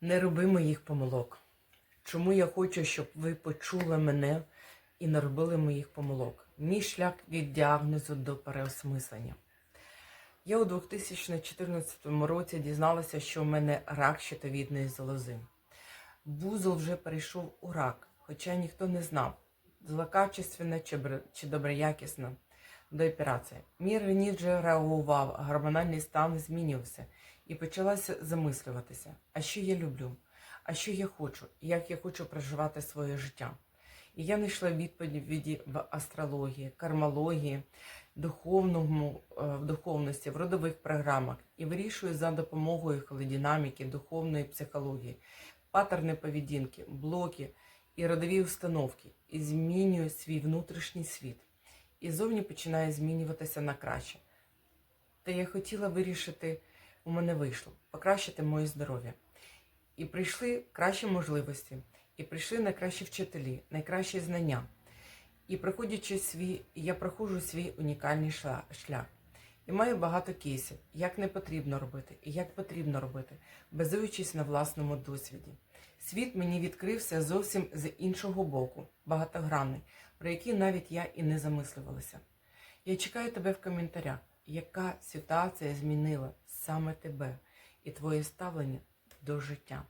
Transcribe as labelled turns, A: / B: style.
A: Не роби моїх помилок. Чому я хочу, щоб ви почули мене і не робили моїх помилок? Мій шлях від діагнозу до переосмислення. Я у 2014 році дізналася, що в мене рак щитовідної залози. Вузол вже перейшов у рак, хоча ніхто не знав, злокачественна чи доброякісна до операції. Мій організм реагував, гормональний стан змінювався і почалася замислюватися, а що я люблю, а що я хочу, як я хочу проживати своє життя. І я знайшла відповіді в астрології, кармології, духовному, е, в духовності, в родових програмах і вирішую за допомогою холодинаміки, духовної психології, паттерни поведінки, блоки і родові установки, і змінюю свій внутрішній світ. І зовні починає змінюватися на краще. Та я хотіла вирішити, у мене вийшло, покращити моє здоров'я. І прийшли кращі можливості, і прийшли найкращі вчителі, найкращі знання. І проходячи свій, я проходжу свій унікальний шлях. І маю багато кейсів, як не потрібно робити і як потрібно робити, базуючись на власному досвіді. Світ мені відкрився зовсім з іншого боку, багатогранний, про який навіть я і не замислювалася. Я чекаю тебе в коментарях, яка ситуація змінила саме тебе і твоє ставлення до життя.